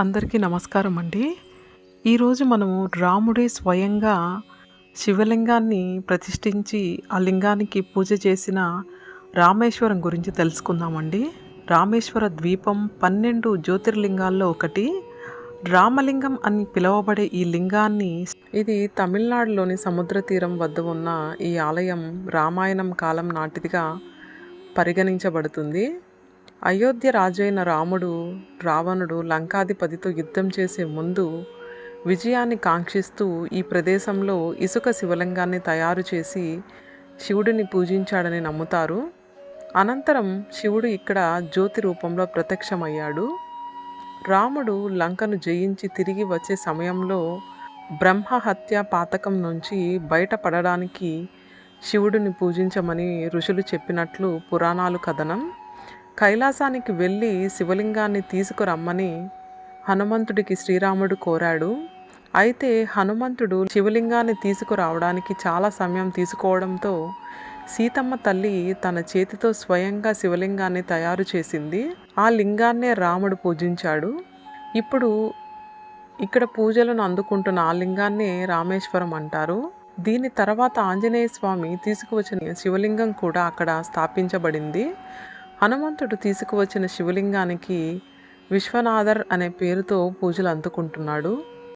అందరికీ నమస్కారం అండి. ఈరోజు మనము రాముడే స్వయంగా శివలింగాన్ని ప్రతిష్ఠించి ఆ లింగానికి పూజ చేసిన రామేశ్వరం గురించి తెలుసుకుందామండి. రామేశ్వర ద్వీపం పన్నెండు జ్యోతిర్లింగాల్లో ఒకటి. రామలింగం అని పిలువబడే ఈ లింగాన్ని ఇది తమిళనాడులోని సముద్ర తీరం వద్ద ఉన్న ఈ ఆలయం రామాయణం కాలం నాటిదిగా పరిగణించబడుతుంది. అయోధ్య రాజైన రాముడు రావణుడు లంకాధిపతితో యుద్ధం చేసే ముందు విజయాన్ని కాంక్షిస్తూ ఈ ప్రదేశంలో ఇసుక శివలింగాన్ని తయారు చేసి శివుడిని పూజించాడని నమ్ముతారు. అనంతరం శివుడు ఇక్కడ జ్యోతి రూపంలో ప్రత్యక్షమయ్యాడు. రాముడు లంకను జయించి తిరిగి వచ్చే సమయంలో బ్రహ్మ హత్య పాతకం నుంచి బయటపడడానికి శివుడిని పూజించమని ఋషులు చెప్పినట్లు పురాణాలు కథనం. కైలాసానికి వెళ్ళి శివలింగాన్ని తీసుకురమ్మని హనుమంతుడికి శ్రీరాముడు కోరాడు. అయితే హనుమంతుడు శివలింగాన్ని తీసుకురావడానికి చాలా సమయం తీసుకోవడంతో సీతమ్మ తల్లి తన చేతితో స్వయంగా శివలింగాన్ని తయారు చేసింది. ఆ లింగాన్నే రాముడు పూజించాడు. ఇప్పుడు ఇక్కడ పూజలను అందుకుంటున్న ఆ లింగాన్నే రామేశ్వరం అంటారు. దీని తర్వాత ఆంజనేయ స్వామి తీసుకువచ్చిన శివలింగం కూడా అక్కడ స్థాపించబడింది. హనుమంతుడు తీసుకువచ్చిన శివలింగానికి విశ్వనాథర్ అనే పేరుతో పూజలు అందుకుంటున్నాడు.